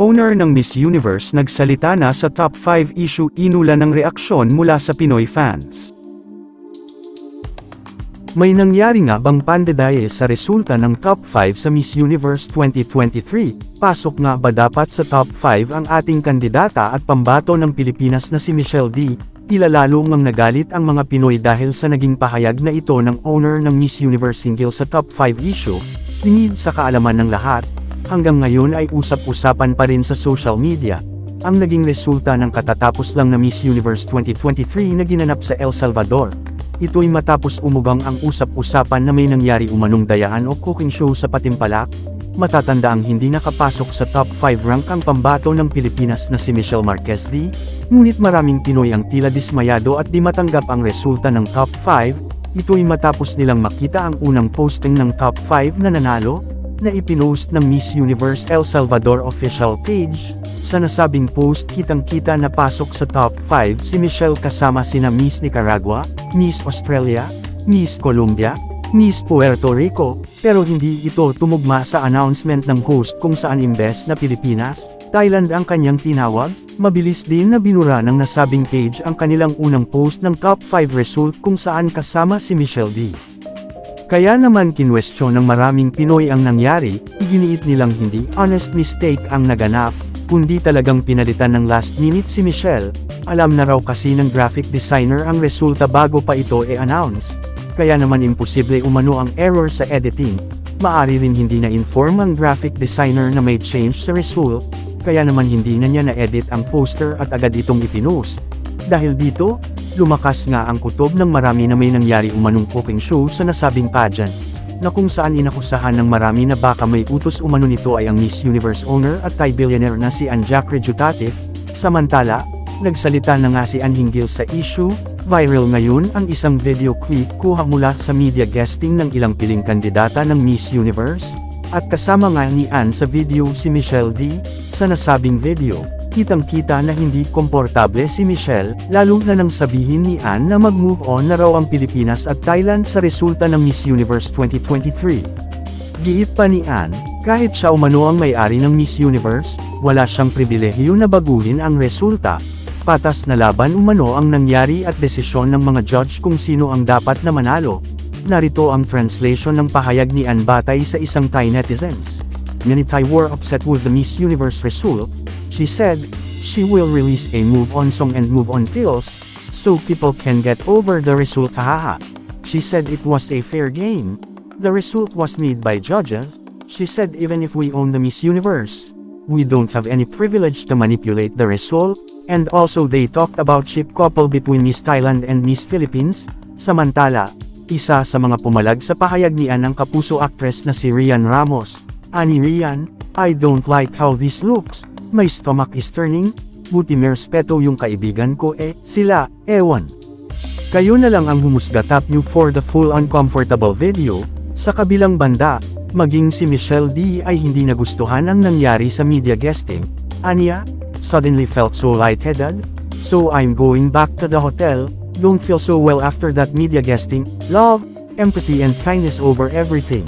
owner ng Miss Universe nagsalita na sa top 5 issue inula ng reaksyon mula sa Pinoy fans. May nangyari nga bang pandadaye sa resulta ng top 5 sa Miss Universe 2023? Pasok nga ba dapat sa top 5 ang ating kandidata at pambato ng Pilipinas na si Michelle D? Tila lalo ngang nagalit ang mga Pinoy dahil sa naging pahayag na ito ng owner ng Miss Universe hinggil sa top 5 issue, lingid sa kaalaman ng lahat, hanggang ngayon ay usap-usapan pa rin sa social media, ang naging resulta ng katatapos lang na Miss Universe 2023 na ginanap sa El Salvador. Ito'y matapos umugang ang usap-usapan na may nangyari umanong dayaan o cooking show sa Patimpalak, matatanda ang hindi nakapasok sa top 5 rank ang pambato ng Pilipinas na si Michelle Marquez D, ngunit maraming Pinoy ang tila dismayado at di matanggap ang resulta ng top 5, ito'y matapos nilang makita ang unang posting ng top 5 na nanalo, na ipinost ng Miss Universe El Salvador official page. Sa nasabing post kitang-kita na pasok sa top 5 si Michelle kasama sina Miss Nicaragua, Miss Australia, Miss Colombia, Miss Puerto Rico, pero hindi ito tumugma sa announcement ng host kung saan imbes na Pilipinas, Thailand ang kanyang tinawag, mabilis din na binura ng nasabing page ang kanilang unang post ng top 5 result kung saan kasama si Michelle D. Kaya naman kinwestiyon ng maraming Pinoy ang nangyari, iginiit nilang hindi honest mistake ang naganap, kundi talagang pinalitan ng last minute si Michelle, alam na raw kasi ng graphic designer ang resulta bago pa ito e-announce. Kaya naman imposible umano ang error sa editing, maari rin hindi na-inform ang graphic designer na may change sa result, kaya naman hindi na niya na-edit ang poster at agad itong ipinost. Dahil dito, lumakas nga ang kutob ng marami na may nangyari umanong cooking show sa nasabing pageant, na kung saan inakusahan ng marami na baka may utos umano nito ay ang Miss Universe owner at Thai billionaire na si Anjak Rejutate, samantala, nagsalita na nga si An hinggil sa issue, viral ngayon ang isang video clip kuha mula sa media guesting ng ilang piling kandidata ng Miss Universe, at kasama nga ni Ann sa video si Michelle D, sa nasabing video. Kitang-kita na hindi komportable si Michelle, lalo na nang sabihin ni Ann na mag-move on na raw ang Pilipinas at Thailand sa resulta ng Miss Universe 2023. Giit pa ni Ann, kahit siya umano ang may-ari ng Miss Universe, wala siyang pribilehiyo na baguhin ang resulta. Patas na laban umano ang nangyari at desisyon ng mga judge kung sino ang dapat na manalo. Narito ang translation ng pahayag ni Ann batay sa isang Thai netizens. Many Thai were upset with the Miss Universe result, She said, she will release a move on song and move on pills, so people can get over the result hahaha. She said it was a fair game. The result was made by judges. She said even if we own the Miss Universe, we don't have any privilege to manipulate the result, and also they talked about ship couple between Miss Thailand and Miss Philippines. Samantala, isa sa mga pumalag sa pahayag niyan ang kapuso actress na si Rian Ramos. Ani Rian, I don't like how this looks. My stomach is turning, buti may respeto yung kaibigan ko eh, sila, ewan. Kayo na lang ang humusga tap nyo for the full uncomfortable video, sa kabilang banda, maging si Michelle D ay hindi nagustuhan ang nangyari sa media guesting, Anya, suddenly felt so lightheaded, so I'm going back to the hotel, don't feel so well after that media guesting, love, empathy and kindness over everything.